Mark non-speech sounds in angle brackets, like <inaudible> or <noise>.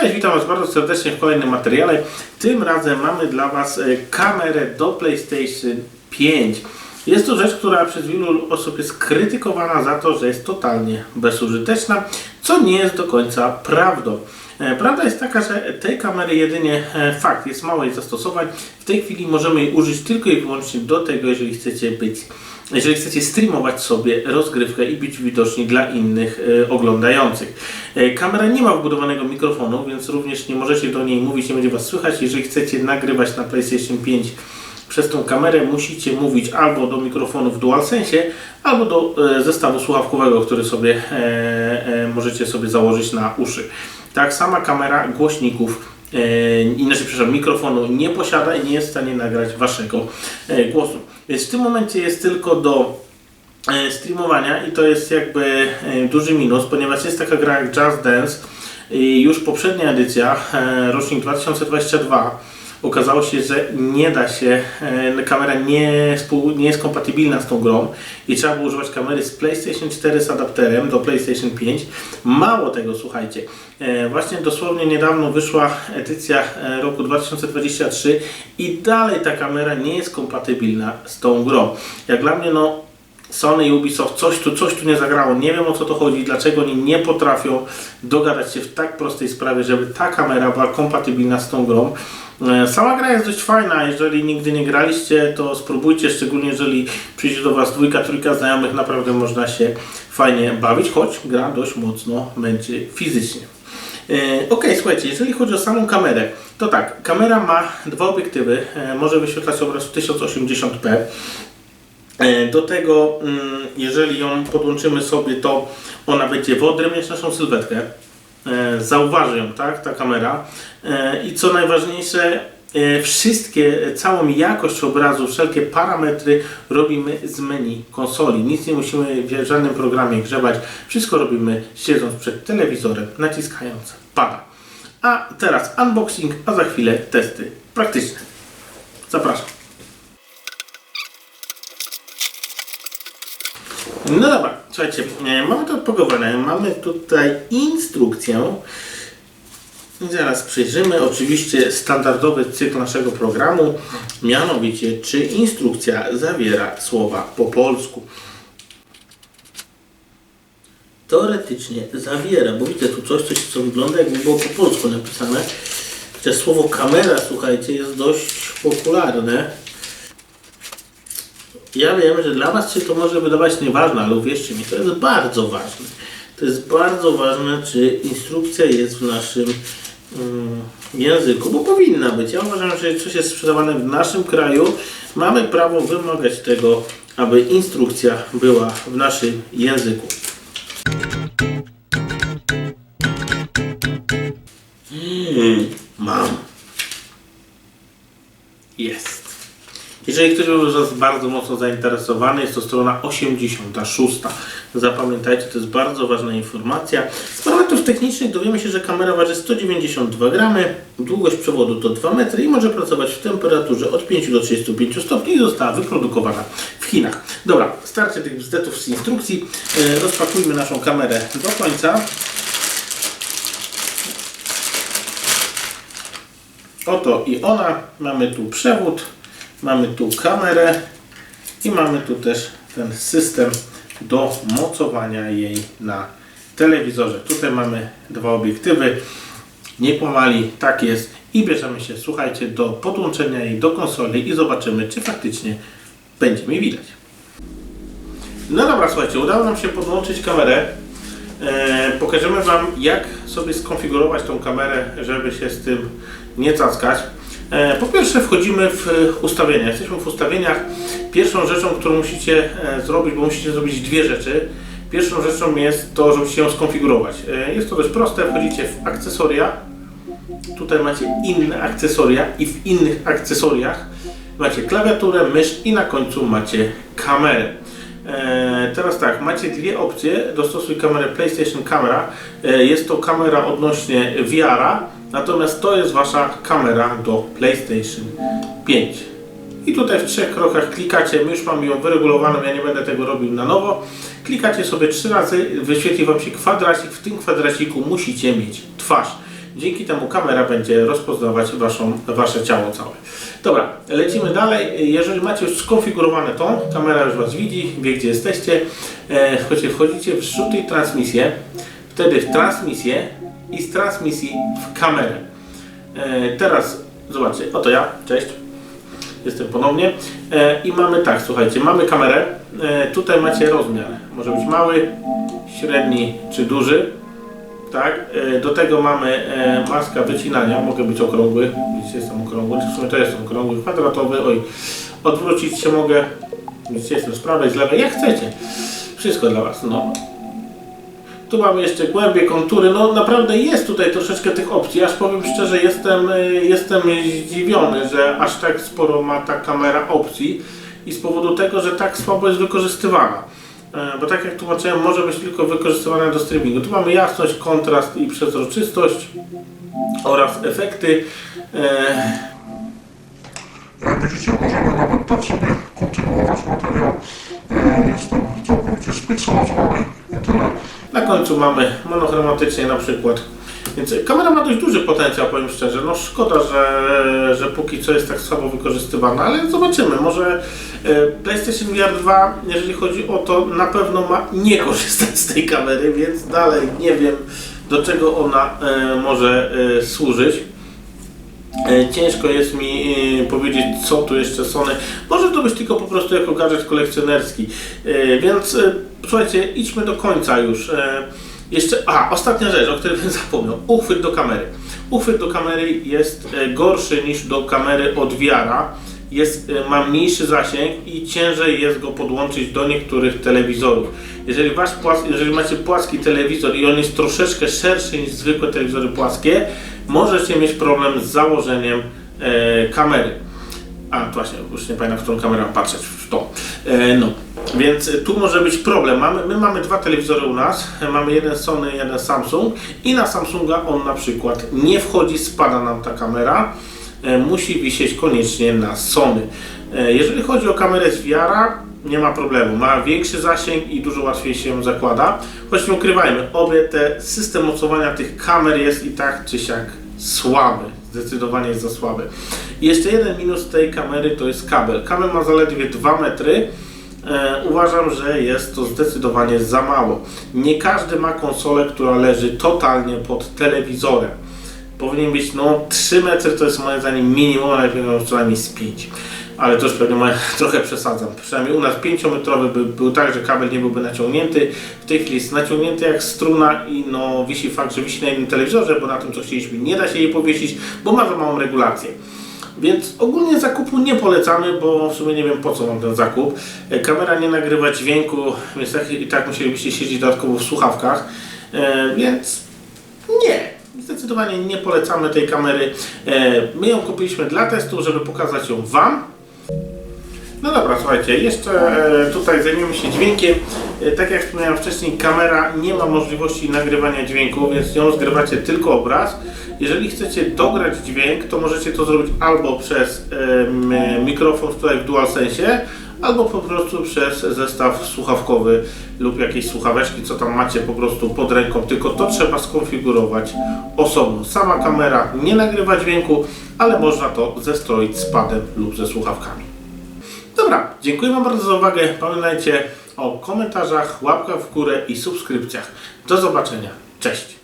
Cześć, witam Was bardzo serdecznie w kolejnym materiale. Tym razem mamy dla Was e, kamerę do PlayStation 5. Jest to rzecz, która przez wielu osób jest krytykowana za to, że jest totalnie bezużyteczna, co nie jest do końca prawdą. E, Prawda jest taka, że tej kamery jedynie e, fakt, jest mało jej zastosowań. W tej chwili możemy jej użyć tylko i wyłącznie do tego, jeżeli chcecie być, jeżeli chcecie streamować sobie rozgrywkę i być widoczni dla innych e, oglądających. E, Kamera nie ma wbudowanego mikrofonu, więc również nie możecie do niej mówić, nie będzie Was słychać. Jeżeli chcecie nagrywać na PlayStation 5 przez tą kamerę musicie mówić albo do mikrofonu w DualSense, albo do e, zestawu słuchawkowego, który sobie możecie sobie założyć na uszy. Tak, sama kamera głośników, inaczej przepraszam, mikrofonu nie posiada i nie jest w stanie nagrać waszego e, głosu. Więc w tym momencie jest tylko do e, streamowania i to jest jakby e, duży minus, ponieważ jest taka gra jak Just Dance i już poprzednia edycja, e, rocznik 2022, okazało się, że nie da się, e, kamera nie, nie jest kompatybilna z tą grą i trzeba było używać kamery z PlayStation 4 z adapterem do PlayStation 5. Mało tego, słuchajcie, e, właśnie dosłownie niedawno wyszła edycja e, roku 2023 i dalej ta kamera nie jest kompatybilna z tą grą. Jak dla mnie, no Sony i Ubisoft coś tu, coś tu nie zagrało. Nie wiem o co to chodzi, dlaczego oni nie potrafią dogadać się w tak prostej sprawie, żeby ta kamera była kompatybilna z tą grą. E, Sama gra jest dość fajna, jeżeli nigdy nie graliście, to spróbujcie, szczególnie jeżeli przyjdzie do Was dwójka, trójka znajomych, naprawdę można się fajnie bawić, choć gra dość mocno męczy fizycznie. E, Ok, słuchajcie, jeżeli chodzi o samą kamerę, to tak, kamera ma dwa obiektywy, e, może wyświetlać obraz w 1080p. E, Do tego, mm, jeżeli ją podłączymy sobie, to ona będzie wyodrębniać naszą sylwetkę. E, Zauważy ją, tak, ta kamera. E, I co najważniejsze, wszystkie, całą jakość obrazu, wszelkie parametry robimy z menu konsoli. Nic nie musimy w żadnym programie grzebać. Wszystko robimy siedząc przed telewizorem, naciskając pada. A teraz unboxing, a za chwilę testy praktyczne. Zapraszam. No dobra, słuchajcie, e, mamy to odpogowane. Mamy tutaj instrukcję. Zaraz przejrzymy oczywiście standardowy cykl naszego programu, mianowicie czy instrukcja zawiera słowa po polsku. Teoretycznie zawiera, bo widzę tu coś, coś co wygląda jakby było po polsku napisane. Chociaż słowo kamera, słuchajcie, jest dość popularne. Ja wiem, że dla Was się to może wydawać nieważne, ale uwierzcie mi, to jest bardzo ważne. To jest bardzo ważne, czy instrukcja jest w naszym mm, języku, bo powinna być. Ja uważam, że coś jest sprzedawane w naszym kraju, mamy prawo wymagać tego, aby instrukcja była w naszym języku. Mm, mam. Jest. Jeżeli ktoś był Was bardzo mocno zainteresowany, jest to strona 86. Zapamiętajcie, to jest bardzo ważna informacja. Z parametrów technicznych dowiemy się, że kamera waży 192 gramy, długość przewodu to 2 metry i może pracować w temperaturze od 5 do 35 stopni i została wyprodukowana w Chinach. Dobra, starcie tych bzdetów z instrukcji. E, Rozpakujmy naszą kamerę do końca. Oto i ona. Mamy tu przewód, mamy tu kamerę i mamy tu też ten system do mocowania jej na telewizorze. Tutaj mamy dwa obiektywy. Nie pomali, tak jest. I bierzemy się, słuchajcie, do podłączenia jej do konsoli i zobaczymy, czy faktycznie będzie mi widać. No dobra, słuchajcie, udało nam się podłączyć kamerę. E, pokażemy Wam, jak sobie skonfigurować tą kamerę, żeby się z tym nie cackać. E, po pierwsze, wchodzimy w ustawienia. Jesteśmy w ustawieniach. Pierwszą rzeczą, którą musicie e, zrobić, bo musicie zrobić dwie rzeczy. Pierwszą rzeczą jest to, żebyście ją skonfigurować. E, jest to dość proste. Wchodzicie w akcesoria. Tutaj macie inne akcesoria i w innych akcesoriach macie klawiaturę, mysz i na końcu macie kamerę. Teraz tak, macie dwie opcje. Dostosuj kamerę PlayStation Camera. Jest to kamera odnośnie VR-a, natomiast to jest wasza kamera do PlayStation 5. I tutaj w trzech krokach klikacie, my już mamy ją wyregulowaną, ja nie będę tego robił na nowo. Klikacie sobie trzy razy, wyświetli wam się kwadracik, w tym kwadraciku musicie mieć twarz. Dzięki temu kamera będzie rozpoznawać waszą, wasze ciało całe. Dobra, lecimy dalej. Jeżeli macie już skonfigurowane to, kamera już was widzi, wie gdzie jesteście. E, wchodzicie w i transmisję, wtedy w transmisję i z transmisji w kamerę. E, Teraz zobaczcie, oto ja, cześć. Jestem ponownie. E, I mamy tak, słuchajcie, mamy kamerę. E, tutaj macie rozmiar. Może być mały, średni czy duży. Tak. Do tego mamy maska wycinania. Mogę być okrągły. Widzicie, jestem okrągły. W sumie to jestem okrągły, kwadratowy. Oj, odwrócić się mogę. Widzicie, jestem z prawej, z lewej, jak chcecie. Wszystko dla Was. No. Tu mamy jeszcze głębie, kontury. No naprawdę jest tutaj troszeczkę tych opcji. Aż powiem szczerze, jestem, y, jestem zdziwiony, że aż tak sporo ma ta kamera opcji i z powodu tego, że tak słabo jest wykorzystywana. E, Bo tak jak tłumaczyłem, może być tylko wykorzystywana do streamingu. Tu mamy jasność, kontrast i przezroczystość oraz efekty. Jak widzicie, możemy nawet tak sobie kontynuować materiał. Jestem całkowicie. Na końcu mamy monochromatycznie na przykład. Więc kamera ma dość duży potencjał, powiem szczerze. No szkoda, że, że póki co jest tak słabo wykorzystywana, ale zobaczymy. Może e, PlayStation VR 2, jeżeli chodzi o to, na pewno ma nie korzystać z tej kamery, więc dalej nie wiem do czego ona e, może e, służyć. E, Ciężko jest mi e, powiedzieć, co tu jeszcze Sony. Może to być tylko po prostu jako gadżet kolekcjonerski. E, Więc słuchajcie, idźmy do końca już. Jeszcze, a, ostatnia rzecz, o której bym <laughs> zapomniał. Uchwyt do kamery. Uchwyt do kamery jest gorszy niż do kamery od VR-a. Jest, ma mniejszy zasięg i ciężej jest go podłączyć do niektórych telewizorów. Jeżeli, wasz płas, jeżeli macie płaski telewizor i on jest troszeczkę szerszy niż zwykłe telewizory płaskie, możecie mieć problem z założeniem e, kamery. A, właśnie, już nie pamiętam, w którą kamerę mam patrzeć, w to. E, no, więc tu może być problem. Mamy, my mamy dwa telewizory u nas, mamy jeden Sony, jeden Samsung i na Samsunga on na przykład nie wchodzi, spada nam ta kamera, e, musi wisieć koniecznie na Sony. Jeżeli chodzi o kamerę z VR-a, nie ma problemu, ma większy zasięg i dużo łatwiej się ją zakłada. Choć nie ukrywajmy, obie te system mocowania tych kamer jest i tak czy siak słaby. Zdecydowanie jest za słaby. I jeszcze jeden minus tej kamery to jest kabel. Kabel ma zaledwie 2 metry. E, uważam, że jest to zdecydowanie za mało. Nie każdy ma konsolę, która leży totalnie pod telewizorem. Powinien być no 3 metry to jest moim zdaniem minimum, ale powinien co najmniej z 5. Ale już pewnie <laughs> trochę przesadzam. Przynajmniej u nas 5-metrowy by, był tak, że kabel nie byłby naciągnięty. W tej chwili jest naciągnięty jak struna i no wisi fakt, że wisi na jednym telewizorze, bo na tym co chcieliśmy nie da się jej powiesić, bo ma za małą regulację. Więc ogólnie zakupu nie polecamy, bo w sumie nie wiem po co mam ten zakup. E, Kamera nie nagrywa dźwięku, więc tak, i tak musielibyście siedzieć dodatkowo w słuchawkach. E, więc nie, zdecydowanie nie polecamy tej kamery. E, My ją kupiliśmy dla testu, żeby pokazać ją Wam. No dobra, słuchajcie, jeszcze e, tutaj zajmiemy się dźwiękiem. E, Tak jak wspomniałem wcześniej, kamera nie ma możliwości nagrywania dźwięku, więc ją zgrywacie tylko obraz. Jeżeli chcecie dograć dźwięk, to możecie to zrobić albo przez mikrofon tutaj w DualSense, albo po prostu przez zestaw słuchawkowy lub jakieś słuchaweczki, co tam macie po prostu pod ręką, tylko to trzeba skonfigurować osobno. Sama kamera nie nagrywa dźwięku, ale można to zestroić z padem lub ze słuchawkami. Dobra, dziękuję Wam bardzo za uwagę. Pamiętajcie o komentarzach, łapkach w górę i subskrypcjach. Do zobaczenia. Cześć!